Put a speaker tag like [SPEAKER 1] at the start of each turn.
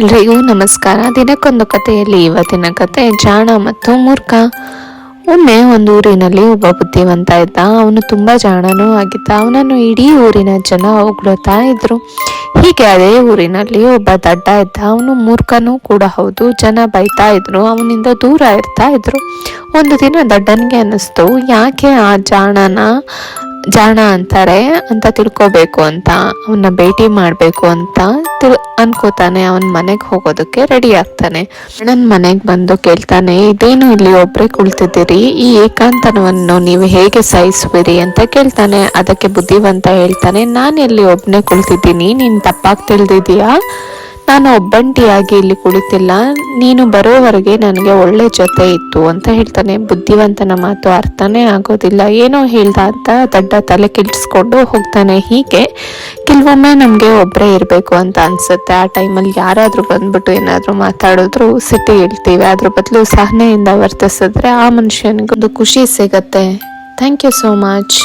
[SPEAKER 1] ಎಲ್ರಿಗೂ ನಮಸ್ಕಾರ. ದಿನಕ್ಕೊಂದು ಕಥೆಯಲ್ಲಿ ಇವತ್ತಿನ ಕತೆ ಜಾಣ ಮತ್ತು ಮೂರ್ಖ. ಒಮ್ಮೆ ಒಂದು ಊರಿನಲ್ಲಿ ಒಬ್ಬ ಬುದ್ಧಿವಂತ ಇದ್ದ. ಅವನು ತುಂಬಾ ಜಾಣನೂ ಆಗಿದ್ದ. ಅವನನ್ನು ಇಡೀ ಊರಿನ ಜನ ಹೊಗಳುತ್ತಾ ಇದ್ರು. ಹೀಗೆ ಅದೇ ಊರಿನಲ್ಲಿ ಒಬ್ಬ ದಡ್ಡ ಇದ್ದ. ಅವನು ಮೂರ್ಖನೂ ಕೂಡ ಹೌದು. ಜನ ಬೈತಾ ಇದ್ರು. ಅವನಿಂದ ದೂರ ಇರ್ತಾ ಇದ್ರು. ಒಂದು ದಿನ ದಡ್ಡನಿಗೆ ಅನ್ನಿಸ್ತು. ಯಾಕೆ ಆ ಜಾಣನ ಜಾಣ ಅಂತಾರೆ ಅಂತ ತಿಳ್ಕೊಬೇಕು ಅಂತ ಅವನ್ನ ಭೇಟಿ ಮಾಡಬೇಕು ಅಂತ ತಿಳ್, ಅನ್ಕೋತಾನೆ ಅವನ ಮನೆಗೆ ಹೋಗೋದಕ್ಕೆ ರೆಡಿ ಆಗ್ತಾನೆ. ನನ್ನ ಮನೆಗೆ ಬಂದು ಕೇಳ್ತಾನೆ, ಇದೇನು ಇಲ್ಲಿ ಒಬ್ಬರೇ ಕುಳಿತಿದ್ದೀರಿ? ಈ ಏಕಾಂತನವನ್ನು ನೀವು ಹೇಗೆ ಸಹಿಸುವಿರಿ? ಅಂತ ಕೇಳ್ತಾನೆ. ಅದಕ್ಕೆ ಬುದ್ಧಿವಂತ ಹೇಳ್ತಾನೆ, ನಾನು ಇಲ್ಲಿ ಒಬ್ಬನೇ ಕುಳಿತಿದ್ದೀನಿ? ನೀನು ತಪ್ಪಾಗಿ ತಿಳಿದಿದೀಯಾ ನಾನು ಒಬ್ಬಂಟಿಯಾಗಿ ಇಲ್ಲಿ ಕುಳಿತಿಲ್ಲ, ನೀನು ಬರೋವರೆಗೆ ನನಗೆ ಒಳ್ಳೆ ಜೊತೆ ಇತ್ತು ಅಂತ ಹೇಳ್ತಾನೆ. ಬುದ್ಧಿವಂತನ ಮಾತು ಅರ್ಥನೇ ಆಗೋದಿಲ್ಲ. ಏನೋ ಹೇಳ್ದ ಅಂತ ದಡ್ಡ ತಲೆ ಕಿಲ್ಸ್ಕೊಂಡು ಹೋಗ್ತಾನೆ. ಹೀಗೆ ಕೆಲವೊಮ್ಮೆ ನಮಗೆ ಒಬ್ಬರೇ ಇರಬೇಕು ಅಂತ ಅನ್ಸುತ್ತೆ. ಆ ಟೈಮಲ್ಲಿ ಯಾರಾದರೂ ಬಂದ್ಬಿಟ್ಟು ಏನಾದರೂ ಮಾತಾಡಿದ್ರು ಸಿಟ್ಟಿ ಹೇಳ್ತೀವಿ. ಅದ್ರ ಬದಲು ಸಹನೆಯಿಂದ ವರ್ತಿಸಿದ್ರೆ ಆ ಮನುಷ್ಯನಿಗೊಂದು ಖುಷಿ ಸಿಗತ್ತೆ. Thank you so much